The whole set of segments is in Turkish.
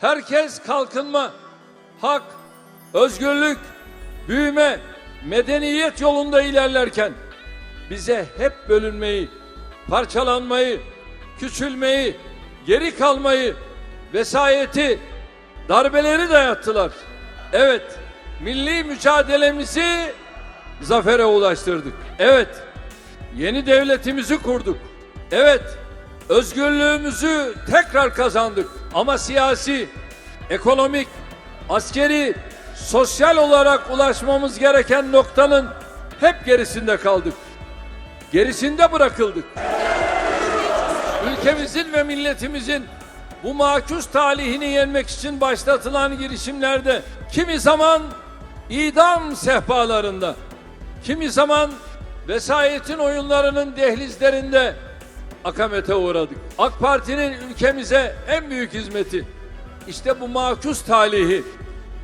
Herkes kalkınma, hak, özgürlük, büyüme, medeniyet yolunda ilerlerken bize hep bölünmeyi, parçalanmayı, küçülmeyi, geri kalmayı, vesayeti, darbeleri dayattılar. Evet, milli mücadelemizi zafere ulaştırdık. Evet, yeni devletimizi kurduk. Evet, özgürlüğümüzü tekrar kazandık. Ama siyasi, ekonomik, askeri, sosyal olarak ulaşmamız gereken noktanın hep gerisinde kaldık. Gerisinde bırakıldık. Ülkemizin ve milletimizin bu makus talihini yenmek için başlatılan girişimlerde kimi zaman idam sehpalarında, kimi zaman vesayetin oyunlarının dehlizlerinde akamete uğradık. AK Parti'nin ülkemize en büyük hizmeti işte bu makus talihi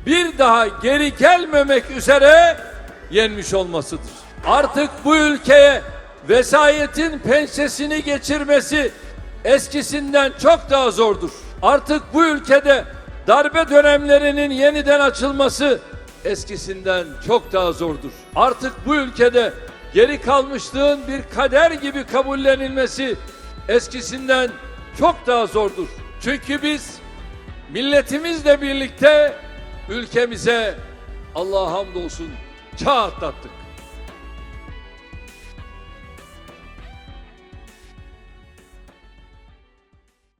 bir daha geri gelmemek üzere yenmiş olmasıdır. Artık bu ülkeye vesayetin pençesini geçirmesi eskisinden çok daha zordur. Artık bu ülkede darbe dönemlerinin yeniden açılması eskisinden çok daha zordur. Artık bu ülkede geri kalmışlığın bir kader gibi kabullenilmesi eskisinden çok daha zordur. Çünkü biz milletimizle birlikte ülkemize Allah'a hamdolsun çağ atlattık.